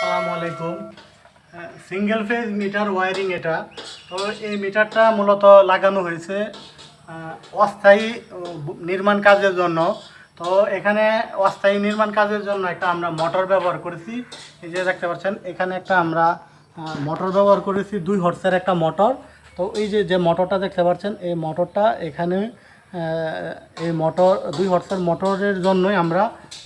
আসসালামু আলাইকুম। Single phase metre wiring এটা। তো এই মিটারটা মূলত লাগানো হয়েছে অস্থায়ী নির্মাণ কাজের জন্য। তো এখানে অস্থায়ী নির্মাণ কাজের জন্য একটা আমরা মোটর ব্যবহার করেছি। এই যে দেখতে পাচ্ছেন, এখানে একটা আমরা মোটর ব্যবহার করেছি, দুই হর্সের একটা মোটর তো এই যে যে মোটরটা দেখতে পাচ্ছেন, এই মোটরটা এখানে এই মোটর, দুই হর্সের মোটরের জন্যই আমরা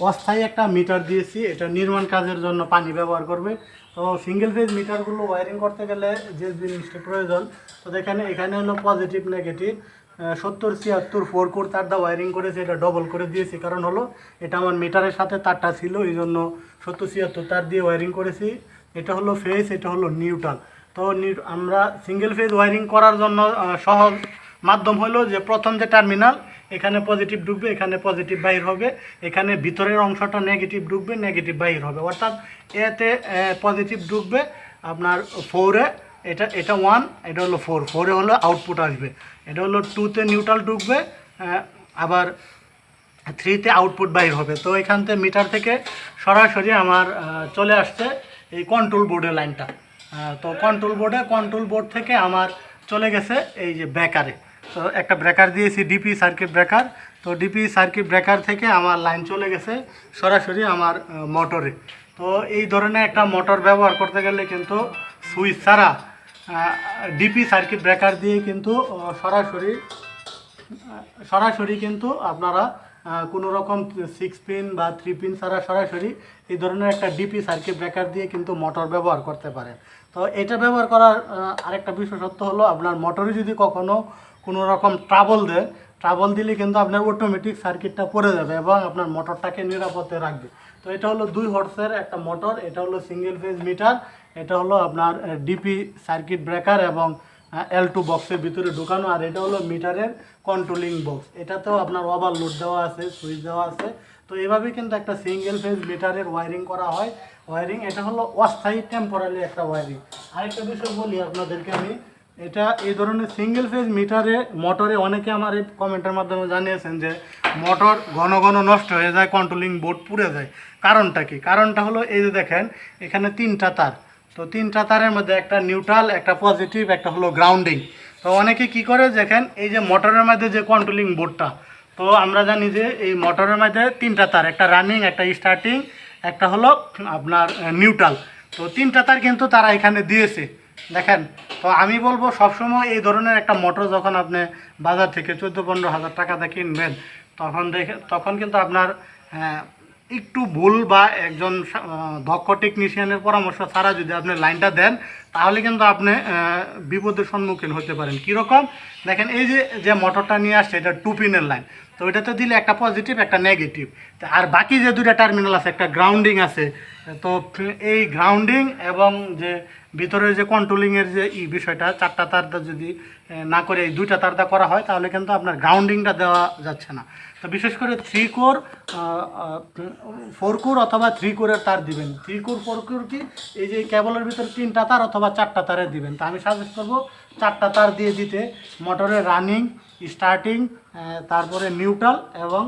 অস্থায়ী একটা মিটার দিয়েছি। এটা নির্মাণ কাজের জন্য পানি ব্যবহার করবে। তো সিঙ্গেল ফেজ মিটারগুলো ওয়ারিং করতে গেলে যে জিনিসটা প্রয়োজন, তো এখানে এখানে হলো পজিটিভ নেগেটিভ সত্তর, ছিয়াত্তর ফোর কোর তার দা ওয়ারিং করেছে, এটা ডবল করে দিয়েছি। কারণ হলো এটা আমার মিটারের সাথে তারটা ছিল, এই জন্য সত্তর, ছিয়াত্তর তার দিয়ে ওয়ারিং করেছি। এটা হলো ফেজ এটা হলো নিউট্রাল তো আমরা সিঙ্গেল ফেজ ওয়ারিং করার জন্য সহজ মাধ্যম হলো যে প্রথম যে টার্মিনাল এখানে পজিটিভ ঢুকবে, এখানে পজিটিভ বাহির হবে। এখানে ভিতরের অংশটা নেগেটিভ ঢুকবে নেগেটিভ বাহির হবে। অর্থাৎ এতে পজিটিভ ঢুকবে আপনার ফোরে এটা এটা ওয়ান এটা হলো ফোর ফোরে হলো আউটপুট আসবে। এটা হলো টুতে নিউট্রাল ঢুকবে আবার থ্রিতে আউটপুট বাইর হবে। তো এখান থেকে মিটার থেকে সরাসরি আমার চলে আসছে এই কন্ট্রোল বোর্ডের লাইনটা তো কন্ট্রোল বোর্ডে কন্ট্রোল বোর্ড থেকে আমার চলে গেছে এই যে ব্রেকারে তো একটা ব্রেকার দিয়েছি ডিপি সার্কিট ব্রেকার তো ডিপি সার্কিট ব্রেকার থেকে আমার লাইন চলে গেছে সরাসরি আমার মোটরে তো এই ধরনের একটা মোটর ব্যবহার করতে গেলে কিন্তু সুইচ ছাড়া ডিপি সার্কিট ব্রেকার দিয়ে কিন্তু সরাসরি সরাসরি কিন্তু আপনারা কোনো রকম সিক্স পিন বা থ্রি পিন ছাড়া সরাসরি এই ধরনের একটা ডিপি সার্কিট ব্রেকার দিয়ে কিন্তু মোটর ব্যবহার করতে পারেন। তো এটা ব্যবহার করার আরেকটা বিশেষত্ব হলো আপনার মোটরে যদি কখনো কোনো রকম ট্রাবল দেয় ট্রাবল দিলে কিন্তু আপনার অটোমেটিক সার্কিটটা পড়ে যাবে এবং আপনার মোটরটাকে নিরাপদে রাখবে। তো এটা হলো দুই হর্সের একটা মোটর এটা হলো সিঙ্গেল ফেজ মিটার এটা হলো আপনার ডিপি সার্কিট ব্রেকার এবং এল টু বক্সের ভিতরে ঢোকানো, আর এটা হলো মিটারের কন্ট্রোলিং বক্স এটাতেও আপনার ওভারলোড দেওয়া আছে সুইচ দেওয়া আছে। তো এভাবে কিন্তু একটা সিঙ্গেল ফেজ মিটারের ওয়ারিং করা হয়। ওয়ারিং এটা হলো অস্থায়ী টেম্পোরারি একটা ওয়ারিং আরেকটা বিষয় বলি আপনাদেরকে আমি, এটা এই ধরনের সিঙ্গেল ফেজ মিটারে মোটরে অনেকে আমার এই কমেন্টের মাধ্যমে জানিয়েছেন যে মোটর ঘন ঘন নষ্ট হয়ে যায় কন্ট্রোলিং বোর্ড পুড়ে যায়। কারণটা কি? কারণটা হলো এই যে দেখেন, এখানে তিনটা তার। তো তিনটা তারের মধ্যে একটা নিউট্রাল একটা পজিটিভ একটা হলো গ্রাউন্ডিং তো অনেকে কি করে? দেখেন, এই যে মোটরের মধ্যে যে কন্ট্রোলিং বোর্ডটা তো আমরা জানি যে এই মোটরের মধ্যে তিনটা তার, একটা রানিং একটা স্টার্টিং একটা হলো আপনার নিউট্রাল তো তিনটা তার কিন্তু তারা এখানে দিয়েছে। দেখেন, তো আমি বলব সবসময় এই ধরনের একটা মোটর যখন আপনি বাজার থেকে চোদ্দ, পনেরো হাজার টাকা টাকাতে কিনবেন, তখন দেখে, তখন কিন্তু আপনার একটু ভুল বা একজন দক্ষ টেকনিশিয়ানের পরামর্শ ছাড়া যদি আপনি লাইনটা দেন তাহলে কিন্তু আপনি বিপদের সম্মুখীন হতে পারেন। কীরকম? দেখেন, এই যে যে মোটরটা নিয়ে আসছে, এটা টু পিনের লাইন তো এটাতে দিলে একটা পজিটিভ একটা নেগেটিভ আর বাকি যে দুটা টার্মিনাল আছে, একটা গ্রাউন্ডিং আছে, তো এই গ্রাউন্ডিং এবং যে ভিতরের যে কন্ট্রোলিংয়ের যে ই বিষয়টা, চারটা তারটা যদি না করে এই দুইটা তারটা করা হয়, তাহলে কিন্তু আপনার গ্রাউন্ডিংটা দেওয়া যাচ্ছে না। তো বিশেষ করে থ্রি কোর ফোর কোর অথবা থ্রি কোরের তার দিবেন। থ্রি কোর ফোর কোর কি? এই যে কেবলের ভিতরে তিনটা তার অথবা চারটা তারে দিবেন। তা আমি সাজেস্ট করব চারটা তার দিয়ে দিতে মোটরের রানিং স্টার্টিং তারপরে নিউট্রাল এবং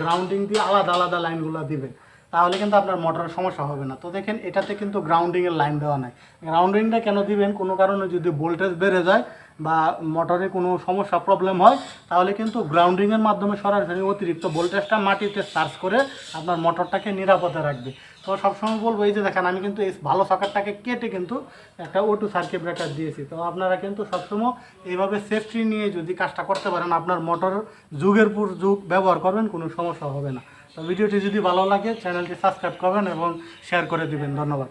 গ্রাউন্ডিং দিয়ে আলাদা আলাদা লাইনগুলো দিবেন। তাহলে কিন্তু আপনার মোটরের সমস্যা হবে না। তো দেখেন, এটাতে কিন্তু গ্রাউন্ডিংয়ের লাইন দেওয়া নাই। গ্রাউন্ডিংটা কেন দিবেন? কোনো কারণে যদি ভোল্টেজ বেড়ে যায় বা মোটরে কোনো সমস্যা প্রবলেম হয়, তাহলে কিন্তু গ্রাউন্ডিংয়ের মাধ্যমে সরাসরি অতিরিক্ত ভোল্টেজটা মাটিতে চার্জ করে আপনার মোটরটাকে নিরাপদে রাখবে। তো সবসময় বলব, এই যে দেখেন, আমি কিন্তু এই ভালো সকেটটাকে কেটে কিন্তু একটা ওটু সার্কিট ব্রেকার দিয়েছি। তো আপনারা কিন্তু সবসময় এইভাবে সেফটি নিয়ে যদি কাজটা করতে পারেন, আপনার মোটর যুগের পর যুগ ব্যবহার করবেন, কোনো সমস্যা হবে না। ভিডিওটি যদি ভালো লাগে চ্যানেলটি সাবস্ক্রাইব করবেন এবং শেয়ার করে দিবেন। ধন্যবাদ।